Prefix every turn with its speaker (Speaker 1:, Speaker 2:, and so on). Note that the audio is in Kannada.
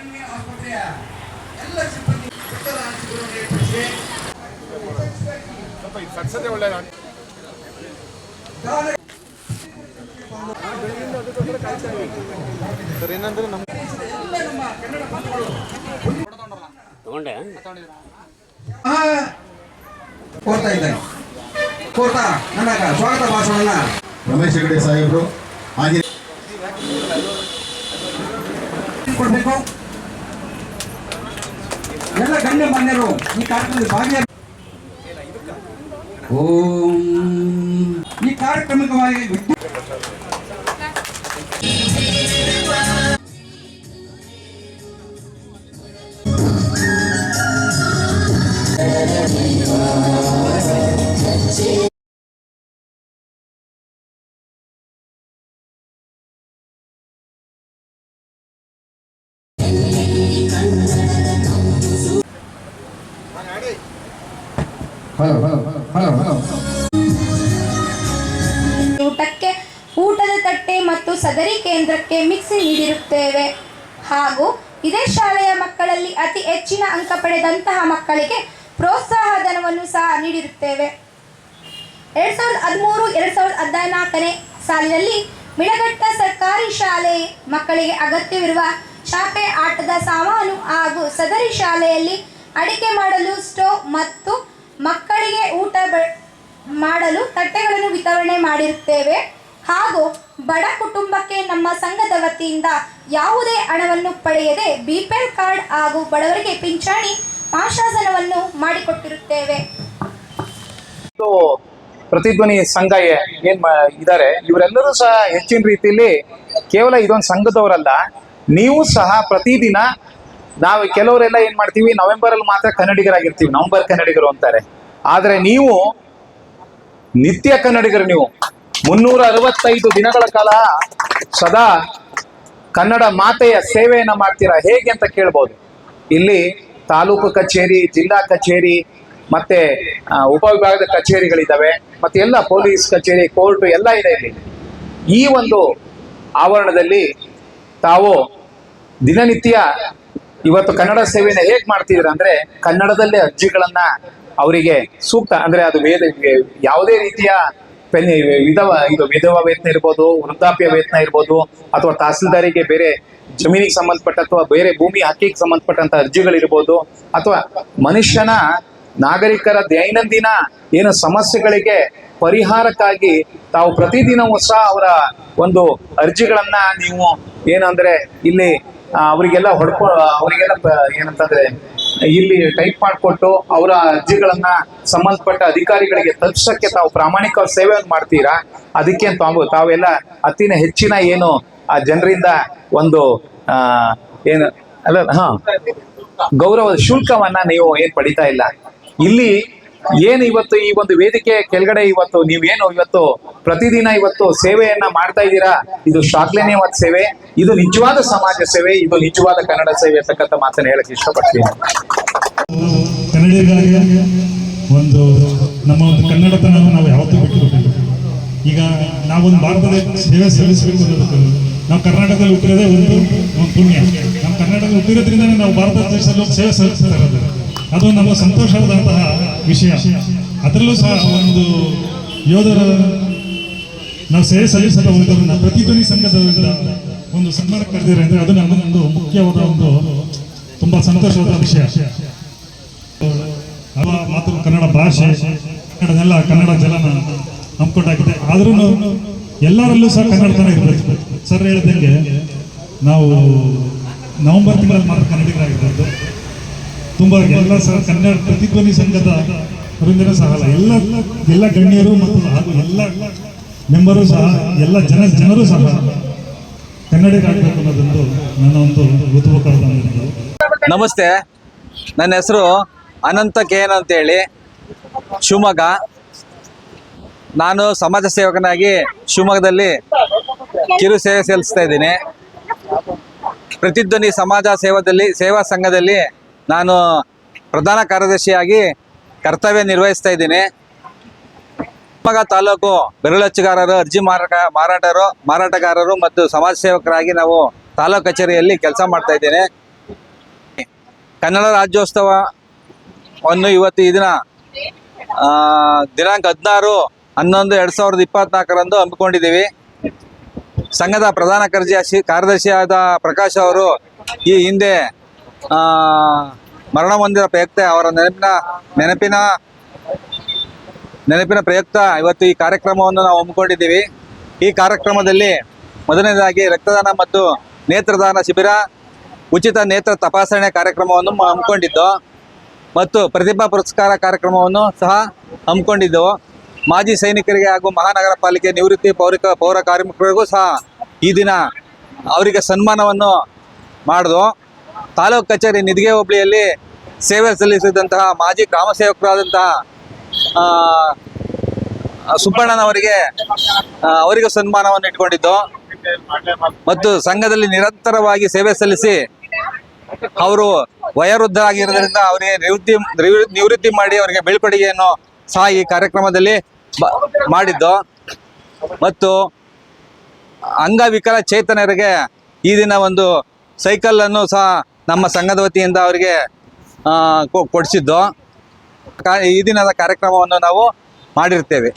Speaker 1: ಕಣ್ಣಿನ ಆಸ್ಪತ್ರೆಯ ಎಲ್ಲ ಸಿಬ್ಬಂದಿ ದಾನ- ಎಲ್ಲ ನಮ್ಮ ಕನ್ನಡ
Speaker 2: ತಗೊಂಡೆ.
Speaker 1: ಕೋರ್ತಾ ಇದ್ದಾನೆ ಕೋರ್ತಾ ನನ್ನ ಸ್ವಾಗತ ಭಾಷಣ
Speaker 3: ರಮೇಶ್ ಹೆಗಡೆ ಸಾಹೇಬರು ಹಾಗೆ
Speaker 1: ಕೊಡಬೇಕು. ಎಲ್ಲ ಗಣ್ಯ ಮಾನ್ಯರು ಈ ಕಾರ್ಯಕ್ರಮದಲ್ಲಿ ಭಾಗಿಯಾಗಿ ಓಂ ಈ ಕಾರ್ಯಕ್ರಮವಾಗಿ
Speaker 4: ಊಟಕ್ಕೆ, ಊಟದ ತಟ್ಟೆ ಮತ್ತು ಸದರಿ ಕೇಂದ್ರಕ್ಕೆ ಮಿಕ್ಸಿ ನೀಡಿರುತ್ತೇವೆ. ಹಾಗೂ ಇದೇ ಶಾಲೆಯ ಮಕ್ಕಳಲ್ಲಿ ಅತಿ ಹೆಚ್ಚಿನ ಅಂಕ ಪಡೆದಂತಹ ಮಕ್ಕಳಿಗೆ ಪ್ರೋತ್ಸಾಹ ಧನವನ್ನು ಸಹ ನೀಡಿರುತ್ತೇವೆ. ಎರಡು ಸಾವಿರದ ಹದಿಮೂರು, ಎರಡು ಸಾವಿರದ ಹದಿನಾಲ್ಕನೇ ಸಾಲಿನಲ್ಲಿ ಮಿಡಘಟ್ಟ ಸರ್ಕಾರಿ ಶಾಲೆ ಮಕ್ಕಳಿಗೆ ಅಗತ್ಯವಿರುವ ಚಾಪೆ ಆಟದ ಸಾಮಾನು ಹಾಗೂ ಸದರಿ ಶಾಲೆಯಲ್ಲಿ ಅಡಿಕೆ ಮಾಡಲು ಸ್ಟೋವ್ ಮತ್ತು ಮಕ್ಕಳಿಗೆ ಊಟ ಮಾಡಲು ತಟ್ಟೆಗಳನ್ನು ವಿತರಣೆ ಮಾಡಿರುತ್ತೇವೆ. ಹಾಗೂ ಬಡ ಕುಟುಂಬಕ್ಕೆ ನಮ್ಮ ಸಂಘದ ವತಿಯಿಂದ ಯಾವುದೇ ಹಣವನ್ನು ಪಡೆಯದೆ ಬಿ ಪಿ ಎಲ್ ಕಾರ್ಡ್ ಹಾಗೂ ಬಡವರಿಗೆ ಪಿಂಚಣಿ ಆಶಾಸನವನ್ನು ಮಾಡಿಕೊಟ್ಟಿರುತ್ತೇವೆ.
Speaker 5: ಪ್ರತಿಧ್ವನಿ ಸಂಘ ಏನ್ ಇದಾರೆ. ಇವರೆಲ್ಲರೂ ಸಹ ಹೆಚ್ಚಿನ ರೀತಿಯಲ್ಲಿ ಕೇವಲ ಇದೊಂದು ಸಂಘದವರಲ್ಲ. ನೀವು ಸಹ ಪ್ರತಿದಿನ ನಾವು ಕೆಲವರೆಲ್ಲ ಏನ್ ಮಾಡ್ತೀವಿ, ನವೆಂಬರ್ ಅಲ್ಲಿ ಮಾತ್ರ ಕನ್ನಡಿಗರಾಗಿರ್ತೀವಿ, ನವೆಂಬರ್ ಕನ್ನಡಿಗರು ಅಂತಾರೆ. ಆದ್ರೆ ನೀವು ನಿತ್ಯ ಕನ್ನಡಿಗರು ನೀವು. ಮುನ್ನೂರ ಅರವತ್ತೈದು ದಿನಗಳ ಕಾಲ ಸದಾ ಕನ್ನಡ ಮಾತೆಯ ಸೇವೆಯನ್ನು ಮಾಡ್ತೀರಾ? ಹೇಗೆ ಅಂತ ಕೇಳ್ಬೋದು. ಇಲ್ಲಿ ತಾಲೂಕು ಕಚೇರಿ, ಜಿಲ್ಲಾ ಕಚೇರಿ, ಮತ್ತೆ ಉಪವಿಭಾಗದ ಕಚೇರಿಗಳಿದ್ದಾವೆ ಮತ್ತೆ ಎಲ್ಲ ಪೊಲೀಸ್ ಕಚೇರಿ, ಕೋರ್ಟ್ ಎಲ್ಲ ಇದೆ ಇಲ್ಲಿ. ಈ ಒಂದು ಆವರಣದಲ್ಲಿ ತಾವು ದಿನನಿತ್ಯ ಇವತ್ತು ಕನ್ನಡ ಸೇವೆಯನ್ನು ಹೇಗೆ ಮಾಡ್ತಿದ್ರ ಅಂದ್ರೆ ಕನ್ನಡದಲ್ಲೇ ಅರ್ಜಿಗಳನ್ನ ಅವರಿಗೆ ಸೂಕ್ತ, ಅಂದ್ರೆ ಅದು ವೇದ ಯಾವುದೇ ರೀತಿಯ ವಿಧವ, ಇದು ವಿಧವಾ ವೇತನ ಇರ್ಬೋದು, ವೃದ್ಧಾಪ್ಯ ವೇತನ ಇರ್ಬೋದು, ಅಥವಾ ತಹಸೀಲ್ದಾರಿಗೆ ಬೇರೆ ಜಮೀನಿಗೆ ಸಂಬಂಧಪಟ್ಟ ಅಥವಾ ಬೇರೆ ಭೂಮಿ ಹಕ್ಕಿಗೆ ಸಂಬಂಧಪಟ್ಟಂತ ಅರ್ಜಿಗಳಿರ್ಬೋದು, ಅಥವಾ ಮನುಷ್ಯನ ನಾಗರಿಕರ ದೈನಂದಿನ ಏನು ಸಮಸ್ಯೆಗಳಿಗೆ ಪರಿಹಾರಕ್ಕಾಗಿ ತಾವು ಪ್ರತಿದಿನವೂ ಸಹ ಅವರ ಒಂದು ಅರ್ಜಿಗಳನ್ನ ನೀವು ಏನಂದ್ರೆ ಇಲ್ಲಿ ಅವರಿಗೆಲ್ಲ ಹೊಡ್ಕೊ ಅವರಿಗೆಲ್ಲ ಏನಂತಂದ್ರೆ ಇಲ್ಲಿ ಟೈಪ್ ಮಾಡಿಕೊಟ್ಟು ಅವರ ಅರ್ಜಿಗಳನ್ನ ಸಂಬಂಧಪಟ್ಟ ಅಧಿಕಾರಿಗಳಿಗೆ ತಲುಪಿಸಕ್ಕೆ ತಾವು ಪ್ರಾಮಾಣಿಕ ಸೇವೆಯನ್ನು ಮಾಡ್ತೀರಾ? ಅದಕ್ಕೆ ತಾವು ತಾವೆಲ್ಲ ಅತಿನ ಹೆಚ್ಚಿನ ಏನು ಆ ಜನರಿಂದ ಒಂದು, ಆ, ಏನು, ಅಲ್ಲ, ಹಾ ಗೌರವದ ಶುಲ್ಕವನ್ನ ನೀವು ಏನ್ ಪಡಿತಾ ಇಲ್ಲ. ಇಲ್ಲಿ ಏನು ಇವತ್ತು ಈ ಒಂದು ವೇದಿಕೆ ಕೆಳಗಡೆ ಇವತ್ತು ನೀವೇನು ಇವತ್ತು ಪ್ರತಿದಿನ ಇವತ್ತು ಸೇವೆಯನ್ನ ಮಾಡ್ತಾ ಇದ್ದೀರಾ? ಇದು ಶ್ಲಾಘನೀಯವಾದ ಸೇವೆ, ಇದು ನಿಜವಾದ ಸಮಾಜ ಸೇವೆ, ಇದು ನಿಜವಾದ ಕನ್ನಡ ಸೇವೆ ಅಂತಕ್ಕಂಥ ಮಾತನ್ನ ಹೇಳಕ್ ಇಷ್ಟಪಡ್ತೀನಿ.
Speaker 6: ಒಂದು ನಮ್ಮ ಒಂದು ಕನ್ನಡತನವನ್ನು ನಾವು ಯಾವತ್ತೂ ಬಿಟ್ಟುಕೊಟ್ಟಿಲ್ಲ. ಈಗ ನಾವೊಂದು ಭಾರತದ ಸೇವೆ ಸಲ್ಲಿಸಬೇಕು ಅನ್ನೋದಕ್ಕೆ ನಾವು ಕರ್ನಾಟಕದಲ್ಲಿ ಹುಟ್ಟಿರೋದೇ ಒಂದು ಒಂದು ಪುಣ್ಯ. ನಮ್ಮ ಕರ್ನಾಟಕದಲ್ಲಿ ಹುಟ್ಟಿರೋದ್ರಿಂದ ನಾವು ಭಾರತ ದೇಶದಲ್ಲಿ ಸೇವೆ ಸಲ್ಲಿಸ್ತಾ ಇರೋದು. ಅದು ನಮ್ಮ ಸಂತೋಷವಾದಂತಹ ವಿಷಯ. ಅದರಲ್ಲೂ ಸಹ ಒಂದು ಯೋಧರ ನಾವು ಸೇವೆ ಸಲ್ಲಿಸಲು ಪ್ರತಿಧ್ವನಿ ಸಂಘದವರಿಂದ ಒಂದು ಸನ್ಮಾನ ಕರೆದಿದ್ದಾರೆ ಅಂದರೆ ಅದು ನಮ್ಮದೊಂದು ಮುಖ್ಯವಾದ ಒಂದು ತುಂಬಾ ಸಂತೋಷವಾದ ವಿಷಯ. ಅವ ಮಾತು ಕನ್ನಡ ಭಾಷೆ ಕನ್ನಡನೆಲ್ಲ ಕನ್ನಡ ಜಲನ ಹಮ್ಮಿಕೊಂಡಾಗಿದೆ. ಆದ್ರೂ ಎಲ್ಲರಲ್ಲೂ ಸಹ ಕನ್ನಡತನ ಇರಬೇಕು. ಸರ್ ಹೇಳಿದಂಗೆ ನಾವು ನವೆಂಬರ್ ತಿಂಗಳಲ್ಲಿ ಮಾತ್ರ ಕನ್ನಡಿಗರಾಗಿರೋದು ತುಂಬ ಎಲ್ಲ ಸಹ ಕನ್ನಡ ಪ್ರತಿಧ್ವನಿ ಸಂಘದ ಅವರಿಂದಲೂ ಸಹ ಅಲ್ಲ, ಎಲ್ಲ ಎಲ್ಲ ಗಣ್ಯರು ಮತ್ತು ಹಾಗೂ ಎಲ್ಲ ಮೆಂಬರು ಸಹ, ಎಲ್ಲ ಜನ ಜನರು ಸಹ ಕನ್ನಡಿಗರಾಗಬೇಕು ಅನ್ನೋದೊಂದು ನನ್ನ ಒಂದು ಋತುಪಕಾರದ.
Speaker 7: ನಮಸ್ತೆ. ನನ್ನ ಹೆಸರು ಅನಂತ ಕೇನ್ ಅಂತೇಳಿ. ಶಿವಮೊಗ್ಗ. ನಾನು ಸಮಾಜ ಸೇವಕನಾಗಿ ಶಿವಮೊಗ್ಗದಲ್ಲಿ ಕಿರು ಸೇವೆ ಸಲ್ಲಿಸ್ತಾ ಇದ್ದೀನಿ. ಪ್ರತಿಧ್ವನಿ ಸಮಾಜ ಸೇವಾದಲ್ಲಿ, ಸೇವಾ ಸಂಘದಲ್ಲಿ ನಾನು ಪ್ರಧಾನ ಕಾರ್ಯದರ್ಶಿಯಾಗಿ ಕರ್ತವ್ಯ ನಿರ್ವಹಿಸ್ತಾ ಇದ್ದೀನಿ. ಶಿವಮೊಗ್ಗ ತಾಲೂಕು ಬೆರಳಚ್ಚುಗಾರರು ಅರ್ಜಿ ಮಾರಾಟ ಮಾರಾಟರು, ಮಾರಾಟಗಾರರು ಮತ್ತು ಸಮಾಜ ಸೇವಕರಾಗಿ ನಾವು ತಾಲೂಕು ಕಚೇರಿಯಲ್ಲಿ ಕೆಲಸ ಮಾಡ್ತಾ ಇದ್ದೇನೆ. ಕನ್ನಡ ರಾಜ್ಯೋತ್ಸವವನ್ನು ಇವತ್ತು ಈ ದಿನ ದಿನಾಂಕ ಹದಿನಾರು, ಹನ್ನೊಂದು, ಎರಡು ಸಾವಿರದ ಇಪ್ಪತ್ನಾಲ್ಕರಂದು ಹಮ್ಮಿಕೊಂಡಿದ್ದೀವಿ. ಸಂಘದ ಪ್ರಧಾನ ಕಾರ್ಯದರ್ಶಿ ಕಾರ್ಯದರ್ಶಿಯಾದ ಪ್ರಕಾಶ್ ಅವರು ಈ ಹಿಂದೆ ಮರಣ ಹೊಂದಿದ ಪ್ರಯುಕ್ತ, ಅವರ ನೆನಪಿನ ನೆನಪಿನ ನೆನಪಿನ ಪ್ರಯುಕ್ತ ಇವತ್ತು ಈ ಕಾರ್ಯಕ್ರಮವನ್ನು ನಾವು ಹಮ್ಮಿಕೊಂಡಿದ್ದೀವಿ. ಈ ಕಾರ್ಯಕ್ರಮದಲ್ಲಿ ಮೊದಲನೇದಾಗಿ ರಕ್ತದಾನ ಮತ್ತು ನೇತ್ರದಾನ ಶಿಬಿರ, ಉಚಿತ ನೇತ್ರ ತಪಾಸಣೆ ಕಾರ್ಯಕ್ರಮವನ್ನು ಹಮ್ಮಿಕೊಂಡಿದ್ದು ಮತ್ತು ಪ್ರತಿಭಾ ಪುರಸ್ಕಾರ ಕಾರ್ಯಕ್ರಮವನ್ನು ಸಹ ಹಮ್ಮಿಕೊಂಡಿದ್ದೆವು. ಮಾಜಿ ಸೈನಿಕರಿಗೆ ಹಾಗೂ ಮಹಾನಗರ ಪಾಲಿಕೆ ನಿವೃತ್ತಿ ಪೌರಿಕ, ಪೌರ ಕಾರ್ಮಿಕರಿಗೂ ಸಹ ಈ ದಿನ ಅವರಿಗೆ ಸನ್ಮಾನವನ್ನು ಮಾಡಿದ್ವು. ತಾಲೂಕು ಕಚೇರಿ ನಿದಿಗೆ ಹೋಬಳಿಯಲ್ಲಿ ಸೇವೆ ಸಲ್ಲಿಸಿದಂತಹ ಮಾಜಿ ಗ್ರಾಮ ಸೇವಕರಾದಂತಹ ಸುಬ್ಬಣ್ಣನವರಿಗೆ ಅವರಿಗೂ ಸನ್ಮಾನವನ್ನು ಇಟ್ಕೊಂಡಿದ್ದು. ಮತ್ತು ಸಂಘದಲ್ಲಿ ನಿರಂತರವಾಗಿ ಸೇವೆ ಸಲ್ಲಿಸಿ ಅವರು ವಯೋವೃದ್ಧರಾಗಿರೋದ್ರಿಂದ ಅವರಿಗೆ ನಿವೃತ್ತಿ ನಿವೃ- ನಿವೃತ್ತಿ ಮಾಡಿ ಅವರಿಗೆ ಬೀಳ್ಕೊಡುಗೆಯನ್ನು ಸಹ ಈ ಕಾರ್ಯಕ್ರಮದಲ್ಲಿ ಮಾಡಿದ್ದು. ಮತ್ತು ಅಂಗವಿಕಲ ಚೇತನರಿಗೆ ಈ ದಿನ ಒಂದು ಸೈಕಲ್ ಅನ್ನು ಸಹ ನಮ್ಮ ಸಂಘದ ವತಿಯಿಂದ ಅವರಿಗೆ ಕೊಡಿಸಿದ್ದು. ಈ ದಿನದ ಕಾರ್ಯಕ್ರಮವನ್ನು ನಾವು ಮಾಡಿರ್ತೇವೆ.